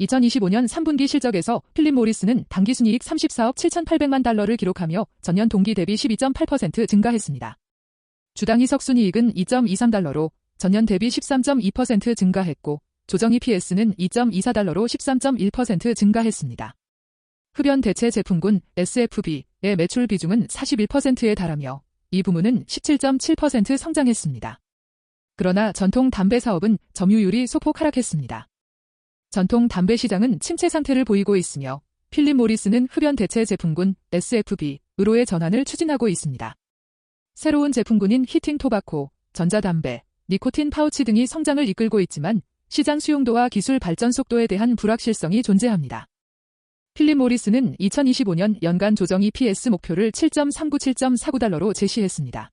2025년 3분기 실적에서 필립 모리스는 당기 순이익 34억 7,800만 달러를 기록하며 전년 동기 대비 12.8% 증가했습니다. 주당 희석 순이익은 2.23달러로 전년 대비 13.2% 증가했고 조정 EPS는 2.24달러로 13.1% 증가했습니다. 흡연 대체 제품군 SFB의 매출 비중은 41%에 달하며 이 부문은 17.7% 성장했습니다. 그러나 전통 담배 사업은 점유율이 소폭 하락했습니다. 전통 담배 시장은 침체 상태를 보이고 있으며 필립 모리스는 흡연 대체 제품군 SFB으로의 전환을 추진하고 있습니다. 새로운 제품군인 히팅 토바코, 전자담배, 니코틴 파우치 등이 성장을 이끌고 있지만 시장 수용도와 기술 발전 속도에 대한 불확실성이 존재합니다. 필립 모리스는 2025년 연간 조정 EPS 목표를 7.39-7.49달러로 제시했습니다.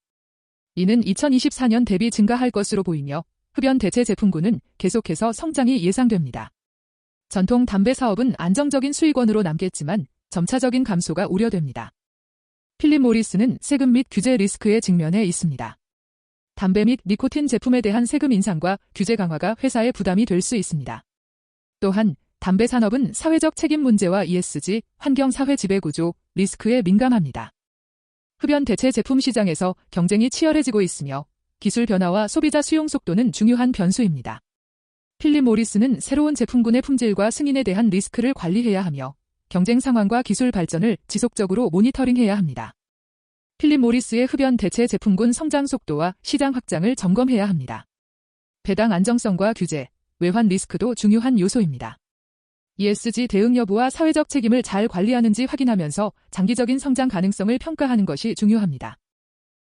이는 2024년 대비 증가할 것으로 보이며 흡연 대체 제품군은 계속해서 성장이 예상됩니다. 전통 담배 사업은 안정적인 수익원으로 남겠지만 점차적인 감소가 우려됩니다. 필립 모리스는 세금 및 규제 리스크에 직면해 있습니다. 담배 및 니코틴 제품에 대한 세금 인상과 규제 강화가 회사의 부담이 될 수 있습니다. 또한 담배 산업은 사회적 책임 문제와 ESG, 환경 사회 지배 구조, 리스크에 민감합니다. 흡연 대체 제품 시장에서 경쟁이 치열해지고 있으며 기술 변화와 소비자 수용 속도는 중요한 변수입니다. 필립 모리스는 새로운 제품군의 품질과 승인에 대한 리스크를 관리해야 하며 경쟁 상황과 기술 발전을 지속적으로 모니터링해야 합니다. 필립 모리스의 흡연 대체 제품군 성장 속도와 시장 확장을 점검해야 합니다. 배당 안정성과 규제, 외환 리스크도 중요한 요소입니다. ESG 대응 여부와 사회적 책임을 잘 관리하는지 확인하면서 장기적인 성장 가능성을 평가하는 것이 중요합니다.